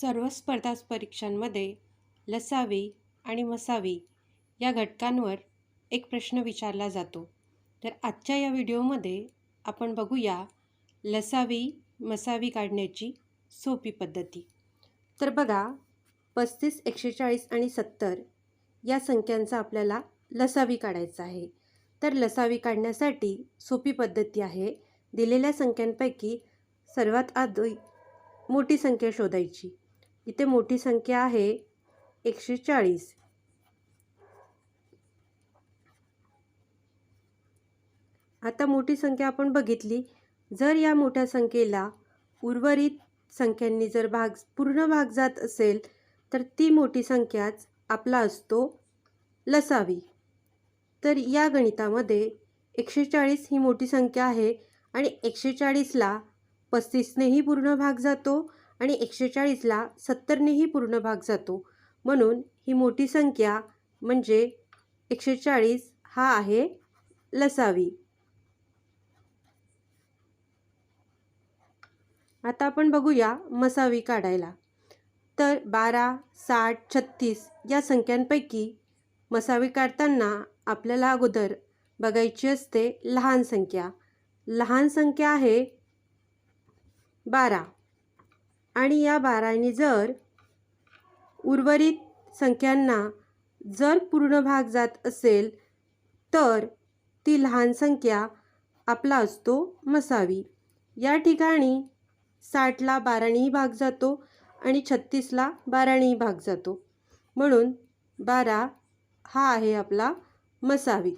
सर्व स्पर्धा परीक्षांमध्ये लसावी आणि मसावी या घटकांवर एक प्रश्न विचारला जातो. तर आजच्या या व्हिडिओमध्ये आपण बघूया लसावी मसावी काढण्याची सोपी पद्धती. तर बघा पस्तीस एकशे चाळीस आणि सत्तर या संख्यांचा आपल्याला लसावी काढायचा आहे. तर लसावी काढण्यासाठी सोपी पद्धती आहे. दिलेल्या संख्यांपैकी सर्वात आधी मोठी संख्या शोधायची. इथे मोठी संख्या आहे एकशे चाळीस. आता मोठी संख्या आपण बघितली. जर या मोठ्या संख्येला उर्वरित संख्यांनी जर भाग पूर्ण भाग जात असेल तर ती मोठी संख्याच आपला असतो लसावी. तर या गणितामध्ये एकशे चाळीस ही मोठी संख्या आहे आणि एकशे चाळीसला पस्तीसनेही पूर्ण भाग जातो आणि एकशे चाळीसला सत्तरनेही पूर्ण भाग जातो. म्हणून ही मोठी संख्या म्हणजे एकशे चाळीस हा आहे लसावी. आता आपण बघूया मसावी काढायला. तर बारा साठ छत्तीस या संख्यांपैकी मसावी काढताना आपल्याला अगोदर बघायची असते लहान संख्या. लहान संख्या आहे बारा. आणि या बाराने जर उर्वरित संख्यांना जर पूर्ण भाग जात असेल तर ती लहान संख्या आपला असतो मसावी. या ठिकाणी साठला बारानेही भाग जातो आणि छत्तीसला बारानेही भाग जातो. म्हणून बारा हा आहे आपला मसावी.